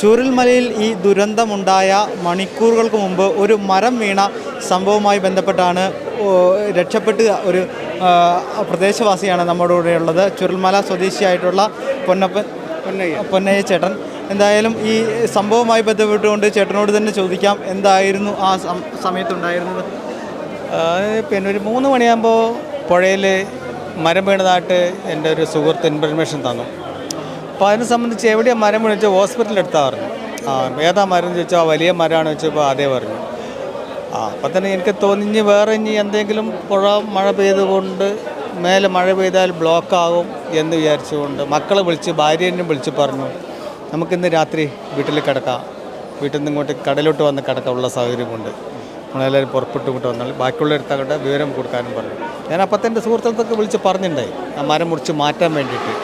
ചൂരൽമലയിൽ ഈ ദുരന്തമുണ്ടായ മണിക്കൂറുകൾക്ക് മുമ്പ് ഒരു മരം വീണ സംഭവവുമായി ബന്ധപ്പെട്ടാണ് രക്ഷപ്പെട്ട് ഒരു പ്രദേശവാസിയാണ് നമ്മുടെ കൂടെ ഉള്ളത്. ചുരൽമല സ്വദേശിയായിട്ടുള്ള പൊന്നപ്പൻ പൊന്നയ്യ. പൊന്നയ്യ ചേട്ടൻ. എന്തായാലും ഈ സംഭവവുമായി ബന്ധപ്പെട്ടുകൊണ്ട് ചേട്ടനോട് തന്നെ ചോദിക്കാം എന്തായിരുന്നു ആ സമയത്തുണ്ടായിരുന്നത്? പിന്നെ ഒരു മൂന്ന് മണിയാകുമ്പോൾ പുഴയിൽ മരം വീണതായിട്ട് എന്റെ ഒരു സുഹൃത്ത് ഇൻഫർമേഷൻ തന്നു. അപ്പോൾ അതിനെ സംബന്ധിച്ച് എവിടെയാണ് മരം വീണെന്ന് വെച്ചാൽ ഹോസ്പിറ്റലിൽ എടുത്താൽ പറഞ്ഞു. ആ ഏതാ മരം ചോദിച്ചാൽ വലിയ മരമാണെന്ന് വെച്ചപ്പോൾ അതേ പറഞ്ഞു. ആ അപ്പം തന്നെ എനിക്ക് തോന്നി വേറെ ഇനി എന്തെങ്കിലും പുഴ മഴ പെയ്തുകൊണ്ട് മേലെ മഴ പെയ്താൽ ബ്ലോക്ക് ആകും എന്ന് വിചാരിച്ചുകൊണ്ട് മക്കളെ വിളിച്ച് ഭാര്യനെ വിളിച്ച് പറഞ്ഞു നമുക്കിന്ന് രാത്രി വീട്ടിൽ കിടക്കാം. വീട്ടിൽ നിന്ന് ഇങ്ങോട്ട് കടലോട്ട് വന്ന് കിടക്കാനുള്ള സൗകര്യം കൊണ്ട് നമ്മളെല്ലാവരും പുറപ്പെട്ടു ഇങ്ങോട്ട് വന്നാൽ ബാക്കിയുള്ളവരുടെ വിവരം കൊടുക്കാനും പറഞ്ഞു. ഞാൻ അപ്പം തന്നെ സുഹൃത്തുക്കൾക്ക് വിളിച്ച് പറഞ്ഞിട്ടുണ്ടായി ആ മരം മുറിച്ച് മാറ്റാൻ വേണ്ടിയിട്ട്.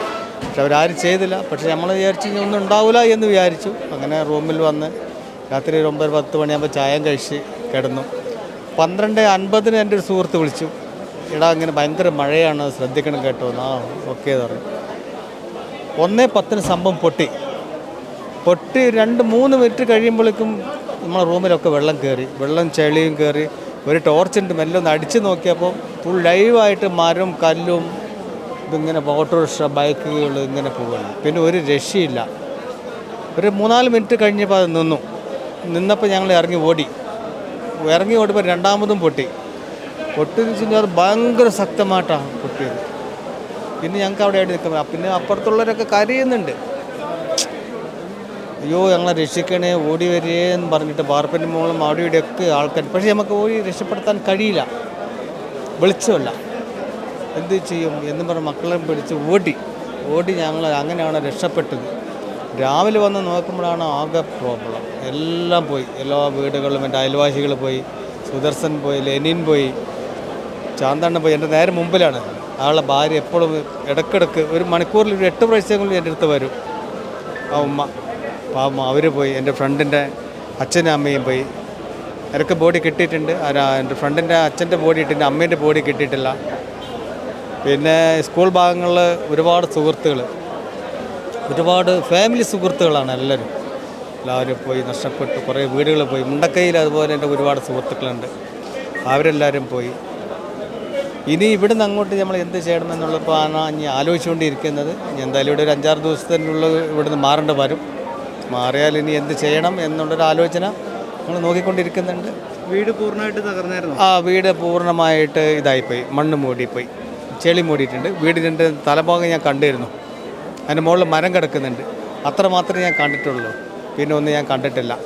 പക്ഷെ അവരാരും ചെയ്തില്ല. പക്ഷെ നമ്മൾ വിചാരിച്ചു ഒന്നും ഉണ്ടാവില്ല എന്ന് വിചാരിച്ചു. അങ്ങനെ റൂമിൽ വന്ന് രാത്രി ഒരു ഒമ്പത് പത്ത് മണിയാകുമ്പോൾ ചായം കഴിച്ച് കിടന്നു. പന്ത്രണ്ട് അൻപതിന് എന്റെ ഒരു സുഹൃത്ത് വിളിച്ചു. ഇടാ ഇങ്ങനെ ഭയങ്കര മഴയാണ് ശ്രദ്ധിക്കണം കേട്ടോ. ആ ഓക്കെ എന്ന് പറഞ്ഞു. ഒന്നേ പത്തിന് സംഭവം പൊട്ടി. പൊട്ടി രണ്ട് മൂന്ന് മിനിറ്റ് കഴിയുമ്പോഴേക്കും നമ്മളെ റൂമിലൊക്കെ വെള്ളം കയറി. വെള്ളം ചെളിയും കയറി. ഒരു ടോർച്ചുണ്ട് മെല്ലെ ഒന്ന് അടിച്ച് നോക്കിയപ്പോൾ ഫുൾ ലൈവായിട്ട് മരം കല്ലും ഇതിങ്ങനെ ഓട്ടോറിക്ഷ ബൈക്കുകൾ ഇങ്ങനെ പോവുകയാണ്. പിന്നെ ഒരു രക്ഷയില്ല. ഒരു മൂന്നാൽ മിനിറ്റ് കഴിഞ്ഞപ്പോൾ അത് നിന്നു. നിന്നപ്പോൾ ഞങ്ങൾ ഇറങ്ങി ഓടി. ഇറങ്ങി ഓടിയപ്പോൾ രണ്ടാമതും പൊട്ടി. പൊട്ടിയെന്ന് വെച്ച് കഴിഞ്ഞാൽ അത് ഭയങ്കര ശക്തമായിട്ടാണ് പൊട്ടിയത്. പിന്നെ ഞങ്ങൾക്ക് അവിടെ ആയിട്ട് നിൽക്കുന്നത് പിന്നെ അപ്പുറത്തുള്ളവരൊക്കെ കരയുന്നുണ്ട്. അയ്യോ ഞങ്ങളെ രക്ഷിക്കണേ ഓടി വരേ എന്ന് പറഞ്ഞിട്ട് വാർപ്പിന്റെ മോളും അവിടെ ഇവിടെയൊക്കെ ആൾക്കാർ പക്ഷേ നമുക്ക് ഓടി രക്ഷപ്പെടുത്താൻ കഴിയില്ല. വെളിച്ചമല്ല. എന്ത് ചെയ്യും എന്നും പറഞ്ഞ് മക്കളെ പിടിച്ച് ഓടി. ഓടി ഞങ്ങൾ അങ്ങനെയാണ് രക്ഷപ്പെട്ടത്. രാവിലെ വന്ന് നോക്കുമ്പോഴാണ് ആകെ പ്രോബ്ലം എല്ലാം പോയി. എല്ലാ വീടുകളിലും എന്റെ അയൽവാസികൾ പോയി സുദർശൻ പോയി ലെനിൻ പോയി ചാന്തണ്ണൻ പോയി. എന്റെ നേരെ മുമ്പിലാണ്. ആളെ ഭാര്യ എപ്പോഴും ഇടക്കിടക്ക് ഒരു മണിക്കൂറിൽ ഒരു എട്ട് പ്രാവശ്യങ്ങളിൽ എന്റെ അടുത്ത് വരും. ആ ഉമ്മ പാവം അവർ പോയി. എന്റെ ഫ്രണ്ടിന്റെ അച്ഛനും അമ്മയും പോയി. എനിക്ക് ബോഡി കിട്ടിയിട്ടുണ്ട്. എന്റെ ഫ്രണ്ടിന്റെ അച്ഛന്റെ ബോഡി ഇട്ടിട്ടുണ്ട്. അമ്മേന്റെ ബോഡി കിട്ടിയിട്ടില്ല. പിന്നെ സ്കൂൾ ഭാഗങ്ങളിൽ ഒരുപാട് സുഹൃത്തുക്കൾ ഒരുപാട് ഫാമിലി സുഹൃത്തുക്കളാണ് എല്ലാവരും. എല്ലാവരും പോയി നഷ്ടപ്പെട്ടു കുറേ വീടുകൾ പോയി. മുണ്ടക്കയിൽ അതുപോലെ എന്റെ ഒരുപാട് സുഹൃത്തുക്കളുണ്ട്. അവരെല്ലാവരും പോയി. ഇനി ഇവിടുന്ന് അങ്ങോട്ട് നമ്മൾ എന്ത് ചെയ്യണമെന്നുള്ളപ്പോൾ ആണ് ഇനി ആലോചിച്ചുകൊണ്ടിരിക്കുന്നത്. ഇനി എന്തായാലും ഇവിടെ ഒരു അഞ്ചാറ് ദിവസത്തിനുള്ള ഇവിടുന്ന് മാറേണ്ട വരും. മാറിയാൽ ഇനി എന്ത് ചെയ്യണം എന്നുള്ളൊരു ആലോചന നമ്മൾ നോക്കിക്കൊണ്ടിരിക്കുന്നുണ്ട്. വീട് പൂർണമായിട്ട് തകർന്നായിരുന്നു? ആ വീട് പൂർണമായിട്ട് ഇതായിപ്പോയി. മണ്ണ് മൂടിപ്പോയി. ചെളി മൂടിയിട്ടുണ്ട്. വീടിന്റെ തലഭാഗം ഞാൻ കണ്ടിരുന്നു. അതിന്റെ മുകളിൽ മരം കിടക്കുന്നുണ്ട്. അത്ര മാത്രമേ ഞാൻ കണ്ടിട്ടുള്ളൂ. പിന്നെ ഒന്നും ഞാൻ കണ്ടിട്ടില്ല.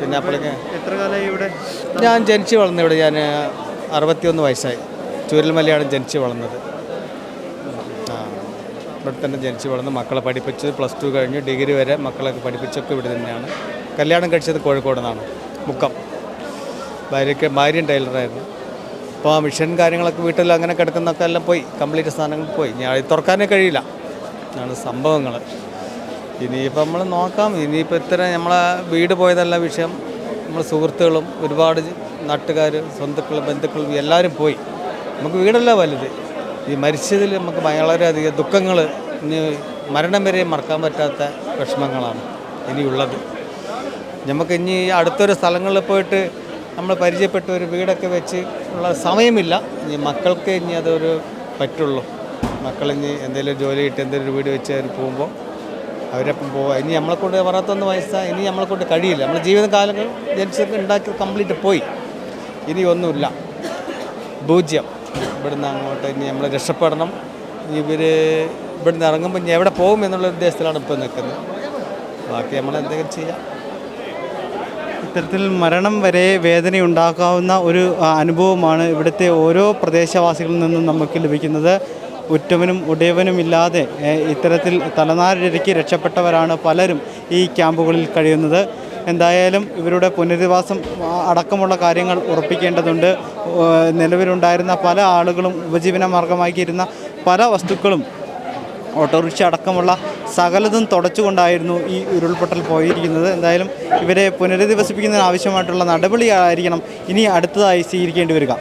പിന്നെ അപ്പോഴേക്ക് എത്ര കാലമായി ഇവിടെ? ഞാൻ ജനിച്ച് വളർന്നു ഇവിടെ ഞാൻ അറുപത്തിയൊന്ന് വയസ്സായി. ചൂരൽമലയാണ് ജനിച്ച് വളർന്നത്. ആ ഇവിടെ തന്നെ ജനിച്ച് വളർന്ന് മക്കളെ പഠിപ്പിച്ച് പ്ലസ് ടു കഴിഞ്ഞ് ഡിഗ്രി വരെ മക്കളൊക്കെ പഠിപ്പിച്ചൊക്കെ ഇവിടെ തന്നെയാണ്. കല്യാണം കഴിച്ചത് കോഴിക്കോട് നിന്നാണ്. മുക്കം. ഭാര്യയ്ക്ക് ഭാര്യയും ടൈലറായിരുന്നു. അപ്പോൾ ആ മിഷൻ കാര്യങ്ങളൊക്കെ വീട്ടിൽ അങ്ങനെ കിടക്കുന്നൊക്കെ എല്ലാം പോയി. കംപ്ലീറ്റ് സാധനങ്ങൾ പോയി. ഞാൻ തുറക്കാനേ കഴിയില്ല. ആണ് സംഭവങ്ങൾ. ഇനിയിപ്പോൾ നമ്മൾ നോക്കാം. ഇനിയിപ്പോൾ ഇത്ര നമ്മളെ വീട് പോയതല്ല വിഷയം. നമ്മൾ സുഹൃത്തുക്കളും ഒരുപാട് നാട്ടുകാർ സ്വന്തക്കളും ബന്ധുക്കളും എല്ലാവരും പോയി. നമുക്ക് വീടല്ല വലുത്. ഈ മരിച്ചതിൽ നമുക്ക് വളരെയധികം ദുഃഖങ്ങൾ ഇനി മരണം വരെ മറക്കാൻ പറ്റാത്ത വിഷമങ്ങളാണ് ഇനിയുള്ളത്. നമുക്ക് ഇനി അടുത്തൊരു സ്ഥലങ്ങളിൽ പോയിട്ട് നമ്മൾ പരിചയപ്പെട്ട ഒരു വീടൊക്കെ വെച്ച് ഉള്ള സമയമില്ല. ഇനി മക്കൾക്ക് ഇനി അതൊരു പറ്റുള്ളൂ. മക്കൾ ഇനി എന്തെങ്കിലും ജോലി കിട്ടി എന്തെങ്കിലും വീട് വെച്ച് അവർ പോകുമ്പോൾ അവരപ്പം പോവുക ഇനി നമ്മളെക്കൊണ്ട് അറുപത്തൊന്ന് വയസ്സാണ് ഇനി നമ്മളെക്കൊണ്ട് കഴിയില്ല. നമ്മൾ ജീവിതകാലങ്ങൾ ജനിച്ചൊക്കെ ഉണ്ടാക്കി കംപ്ലീറ്റ് പോയി. ഇനി ഒന്നുമില്ല. പൂജ്യം. ഇവിടുന്ന് അങ്ങോട്ട് ഇനി നമ്മൾ രക്ഷപ്പെടണം. ഇവർ ഇവിടുന്ന് ഇറങ്ങുമ്പോൾ ഇനി എവിടെ പോകും എന്നുള്ള ഉദ്ദേശത്തിലാണ് ഇപ്പോൾ നിൽക്കുന്നത് ബാക്കി നമ്മൾ എന്തെങ്കിലും ചെയ്യാം. ഇത്തരത്തിൽ മരണം വരെ വേദനയുണ്ടാക്കാവുന്ന ഒരു അനുഭവമാണ് ഇവിടുത്തെ ഓരോ പ്രദേശവാസികളിൽ നിന്നും നമുക്ക് ലഭിക്കുന്നത്. ഉറ്റവനും ഉടയവനും ഇല്ലാതെ ഇത്തരത്തിൽ തലനാരിഴയ്ക്ക് രക്ഷപ്പെട്ടവരാണ് പലരും ഈ ക്യാമ്പുകളിൽ കഴിയുന്നത്. എന്തായാലും ഇവരുടെ പുനരധിവാസം അടക്കമുള്ള കാര്യങ്ങൾ ഉറപ്പിക്കേണ്ടതുണ്ട്. നിലവിലുണ്ടായിരുന്ന പല ആളുകളും ഉപജീവന മാർഗമാക്കിയിരുന്ന പല വസ്തുക്കളും ഓട്ടോറിക്ഷ അടക്കമുള്ള സകലതും തുടച്ചുകൊണ്ടായിരുന്നു ഈ ഉരുൾപൊട്ടൽ പോയിരിക്കുന്നത്. എന്തായാലും ഇവരെ പുനരധിവസിപ്പിക്കുന്നതിന് ആവശ്യമായിട്ടുള്ള നടപടിയായിരിക്കണം. ഇനി അടുത്തതായി സ്വീകരിക്കേണ്ടി വരിക.